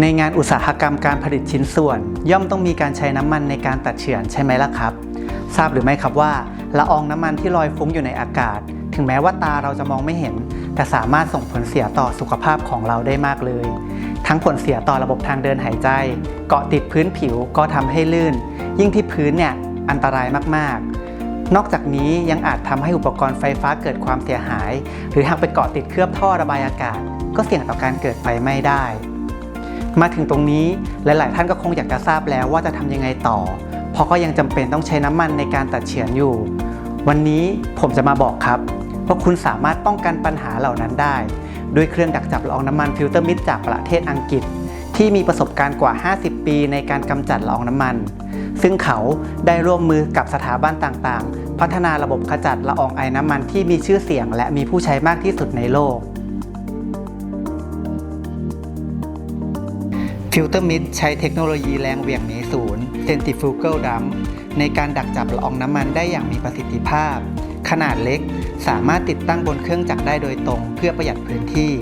ในงานอุตสาหกรรมการผลิตชิ้นส่วน ย่อมต้องมีการใช้น้ำมันในการตัดเฉือนใช่ไหมล่ะครับ ทราบหรือไม่ครับว่าละอองน้ำมันที่ลอยฟุ้งอยู่ในอากาศ ถึงแม้ว่าตาเราจะมองไม่เห็น แต่สามารถส่งผลเสียต่อสุขภาพของเราได้มากเลย ทั้งผลเสียต่อระบบทางเดินหายใจ เกาะติดพื้นผิวก็ทำให้ลื่น ยิ่งที่พื้นเนี่ยอันตรายมากๆ นอกจากนี้ยังอาจทำให้อุปกรณ์ไฟฟ้าเกิดความเสียหาย หรือหากไปเกาะติดเคลือบท่อระบายอากาศ ก็เสี่ยงต่อการเกิดไฟไหม้ได้ มาถึงตรงนี้หลาย ๆ ท่านก็คงอยากจะทราบแล้วว่าจะทำยังไงต่อ เพราะก็ยังจำเป็นต้องใช้น้ำมันในการตัดเฉือนอยู่ วันนี้ผมจะมาบอกครับว่าคุณสามารถป้องกันปัญหาเหล่านั้นได้ ด้วยเครื่องดักจับละอองน้ำมันฟิลเตอร์มิดจากประเทศอังกฤษ ที่มีประสบการณ์กว่า 50 ปีในการกำจัดละอองน้ำมัน ซึ่งเขาได้ร่วมมือกับสถาบันต่าง ๆ พัฒนาระบบขจัดละอองไอน้ำมันที่มีชื่อเสียง และมีผู้ใช้มากที่สุดในโลก ฟิลเตอร์มิดใช้เทคโนโลยีแรงเหวี่ยงหนีศูนย์ Centrifugal Dump ในการดักจับละอองน้ำมันได้อย่างมีประสิทธิภาพ ขนาดเล็กสามารถติดตั้งบนเครื่องจักรได้โดยตรงเพื่อประหยัดพื้นที่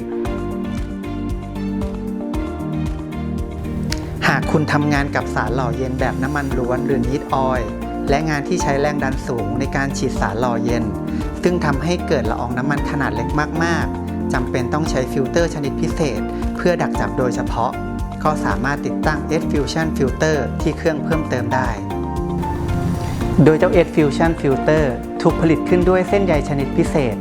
หากคุณทำงานกับสารหล่อเย็นแบบน้ำมันล้วนหรือนิดออยล์และงานที่ใช้แรงดันสูงในการฉีดสารหล่อเย็น ซึ่งทำให้เกิดละอองน้ำมันขนาดเล็กมาก ๆจำเป็นต้องใช้ฟิลเตอร์ชนิดพิเศษ เพื่อดักจับโดยเฉพาะ ก็สามารถติดตั้ง S Fusion Filter ที่เครื่องเพิ่มเติมได้ โดยเจ้า S Fusion Filter ถูกผลิตขึ้นด้วยเส้นใยชนิดพิเศษ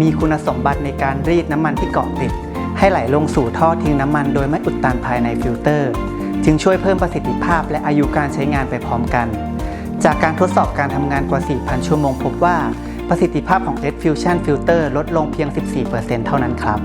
มีคุณสมบัติในการรีดน้ำมันที่เกาะติด ให้ไหลลงสู่ท่อทิ้งน้ำมันโดยไม่อุดตันภายในฟิลเตอร์ จึงช่วยเพิ่มประสิทธิภาพและอายุการใช้งานไปพร้อมกัน จากการทดสอบการทำงานกว่า 4,000 ชั่วโมงพบว่าประสิทธิภาพของ S Fusion Filter ลดลงเพียง 14%เท่านั้นครับ